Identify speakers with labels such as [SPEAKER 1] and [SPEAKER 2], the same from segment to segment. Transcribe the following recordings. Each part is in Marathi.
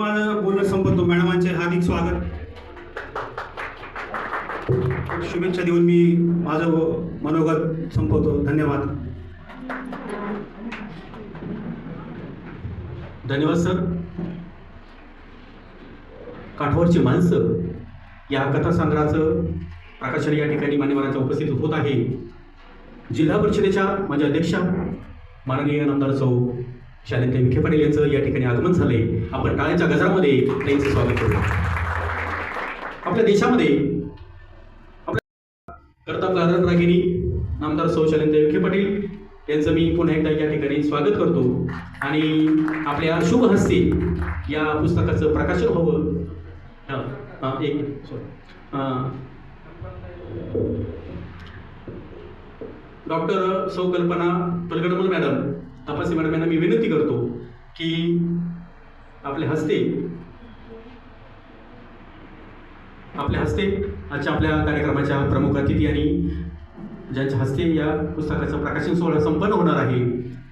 [SPEAKER 1] माझं बोलणं संपवतो मॅडमांचे हार्दिक स्वागत. शुभेच्छा देऊन मी माझं हो- मनोगत संपवतो. धन्यवाद.
[SPEAKER 2] धन्यवाद सर. काठावरची माणसं या कथासंग्रहाचं प्रकाशन या ठिकाणी मान्यवरांच्या उपस्थित होत आहे. जिल्हा परिषदेच्या माझ्या अध्यक्षा माननीय नामदार चौ शालिंते विखे पाटील यांचं या ठिकाणी आगमन झालंय. आपण टाळ्यांच्या गजरामध्ये त्यांचं स्वागत करूया. आपल्या देशामध्ये आपल्या कर्तव्य आदरण रागिनी नामदार सौ शालिंते विखे पाटील यांचं मी पुन्हा एकदा या ठिकाणी स्वागत करतो. आणि आपल्या शुभ हस्ते या पुस्तकाचं प्रकाशन व्हावं. एक सॉरी डॉक्टर सौ कल्पना पलगडमल मॅडम तपासे मॅडम यांना मी विनंती करतो की आपल्या हस्ते आपल्या हस्ते आजच्या आपल्या कार्यक्रमाच्या प्रमुख अतिथी आणि ज्यांच्या हस्ते या पुस्तकाचं प्रकाशन सोहळा संपन्न होणार आहे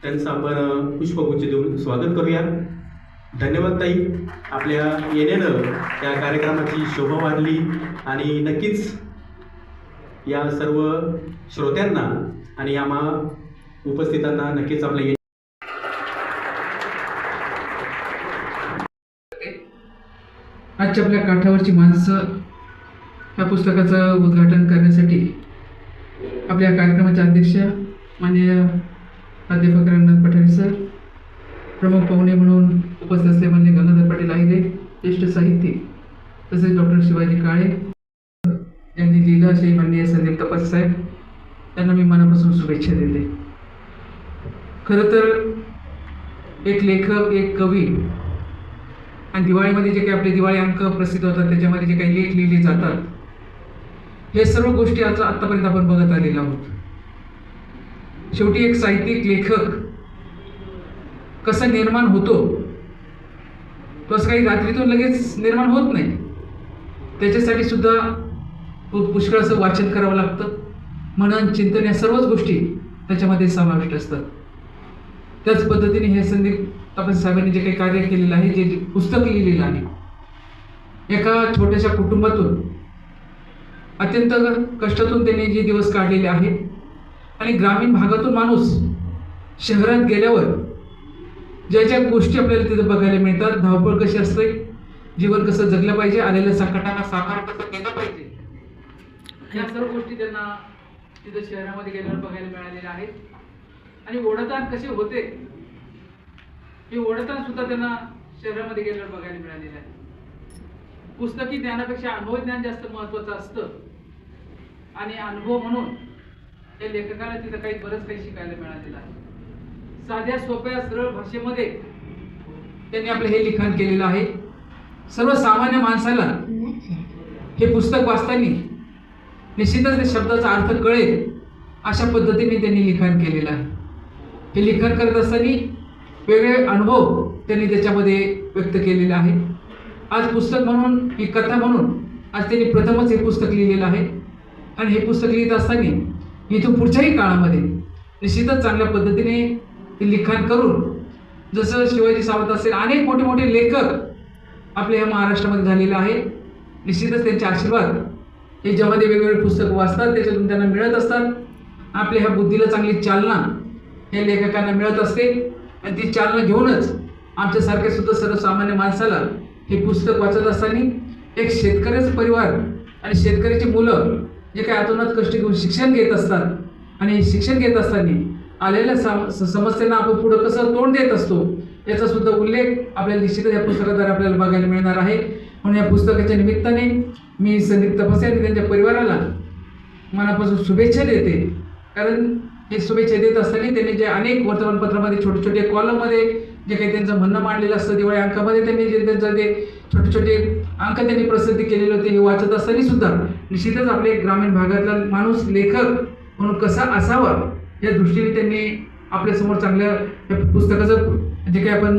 [SPEAKER 2] त्यांचं आपण पुष्पगुच्छ देऊन स्वागत करूया. धन्यवाद ताई. आपल्या येण्यानं त्या कार्यक्रमाची शोभा वाढली आणि नक्कीच या सर्व श्रोत्यांना आणि आम्हा उपस्थितांना नक्कीच आपल्या ये
[SPEAKER 3] आजच्या आपल्या काठावरची माणसं ह्या पुस्तकाचं उद्घाटन करण्यासाठी आपल्या कार्यक्रमाच्या अध्यक्ष माननीय प्राध्यापक रंगनाथ पठारे सर प्रमुख पाहुणे म्हणून उपस्थित असले माननीय गंगाधर पाटील आहिरे ज्येष्ठ साहित्यिक तसेच डॉक्टर शिवाजी काळे यांनी लिहिलं असे माननीय संदीप तपास साहेब त्यांना मी मनापासून शुभेच्छा दिले खरं तर एक लेखक एक कवी आणि दिवाळीमध्ये जे काही आपले दिवाळी अंक प्रसिद्ध होतात त्याच्यामध्ये जे काही लेख लिहिले जातात हे सर्व गोष्टी आता आत्तापर्यंत आपण बघत आलेलो आहोत. शेवटी एक साहित्यिक लेखक कसं निर्माण होतो तो असं काही रात्रीतून लगेच निर्माण होत नाही. त्याच्यासाठी सुद्धा पुष्कळ असं वाचन करावं लागतं. म्हणून चिंतन या सर्वच गोष्टी त्याच्यामध्ये समाविष्ट असतात. त्याच पद्धतीने हे संदीप तापस साहेबांनी जे काही कार्य केलेलं आहे जे पुस्तक लिहिलेलं आहे एका छोट्याशा कुटुंबातून अत्यंत कष्टातून त्यांनी जे दिवस काढलेले आहेत आणि ग्रामीण भागातून माणूस शहरात गेल्यावर ज्या ज्या गोष्टी आपल्याला तिथं बघायला मिळतात धावपळ कशी असते जीवन कसं जगलं पाहिजे आलेल्या संकटांना साकार कसं केलं पाहिजे या सर्व गोष्टी त्यांना तिथं शहरामध्ये गेल्यावर बघायला मिळालेल्या आहेत. आणि ओढताण कसे होते? हे ओढताण सुद्धा त्यांना शहरामध्ये गेल्यावर बघायला मिळालेलं आहे. पुस्तकी ज्ञानापेक्षा अनुभव ज्ञान जास्त महत्वाचं असतं. आणि अनुभव म्हणून या लेखकाला तिथं काही बरंच काही शिकायला मिळालेलं आहे. साध्या सोप्या सरळ भाषेमध्ये त्यांनी आपलं हे लिखाण केलेलं आहे. सर्वसामान्य माणसाला हे पुस्तक वाचताना निश्चितच त्या शब्दाचा अर्थ कळेल अशा पद्धतीने त्यांनी लिखाण केलेलं आहे. हे लिखाण करत असताना वेगळे अनुभव त्यांनी त्याच्यामध्ये व्यक्त केलेले आहे आज पुस्तक म्हणून ही कथा म्हणून आज त्यांनी प्रथमच हे पुस्तक लिहिलेलं आहे. आणि हे पुस्तक लिहित असताना इथून पुढच्याही काळामध्ये निश्चितच चांगल्या पद्धतीने ते लिखाण करून जसं शिवाजी सावंत असेल अनेक मोठे मोठे लेखक आपल्या या महाराष्ट्रामध्ये झालेले आहे निश्चितच त्यांचे आशीर्वाद हे जेव्हा ते वेगवेगळे पुस्तक वाचतात त्याच्यातून त्यांना मिळत असतात. आपल्या ह्या बुद्धीला चांगली चालना हे लेखकांना मिळत असते. आणि ती चालना घेऊनच आमच्यासारख्या सुद्धा सर्वसामान्य माणसाला हे पुस्तक वाचत असताना एक शेतकऱ्याचा परिवार आणि शेतकऱ्याची मुलं जे काही आतोनात कष्ट घेऊन शिक्षण घेत असतात आणि शिक्षण घेत असताना आलेल्या सम समस्यांना आपण पुढं कसं तोंड देत असतो याचा सुद्धा उल्लेख आपल्याला निश्चितच या पुस्तकाद्वारे आपल्याला बघायला मिळणार आहे. म्हणून या पुस्तकाच्या निमित्ताने मी संदीप तपासे आणि त्यांच्या परिवाराला मनापासून शुभेच्छा देते. कारण हे शुभेच्छा देत असताना त्यांनी जे अनेक वर्तमानपत्रामध्ये छोटे छोटे कॉलममध्ये जे काही त्यांचं म्हणणं मांडलेलं असतं दिवाळी अंकामध्ये त्यांनी जे त्यांचं ते छोटे छोटे अंक त्यांनी प्रसिद्ध केलेले होते हे वाचत असताना सुद्धा निश्चितच आपले ग्रामीण भागातला माणूस लेखक म्हणून कसा असावा या दृष्टीने त्यांनी आपल्यासमोर चांगल्या पुस्तकाचं जे काही आपण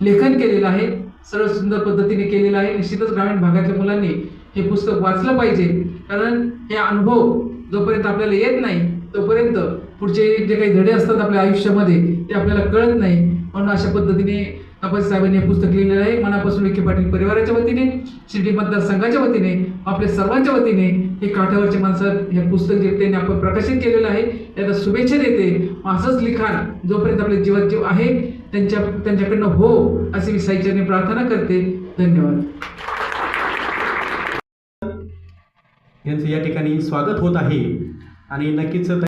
[SPEAKER 3] लेखन केलेलं आहे सर्व सुंदर पद्धतीने केलेलं आहे निश्चितच ग्रामीण भागातल्या मुलांनी हे पुस्तक वाचलं पाहिजे. कारण हे अनुभव जोपर्यंत आपल्याला येत नाही तोपर्यंत पुढचे जे काही धडे असतात आपल्या आयुष्यामध्ये ते आपल्याला कळत नाही. म्हणून अशा पद्धतीने आपण साहेबांनी हे पुस्तक लिहिलेलं आहे. मनापासून विखे पाटील परिवाराच्या वतीने शिर्डी मतदारसंघाच्या वतीने आपल्या सर्वांच्या वतीने हे काठावरचे माणसं हे पुस्तक जे त्यांनी आपण प्रकाशित केलेलं आहे त्याला शुभेच्छा देते. असंच लिखाण जोपर्यंत आपले जीवात जीव आहे त्यांच्या त्यांच्याकडनं हो अशी मी साईचरणी प्रार्थना करते. धन्यवाद.
[SPEAKER 2] यांचं या ठिकाणी स्वागत होत आहे. आणि नक्कीच हो.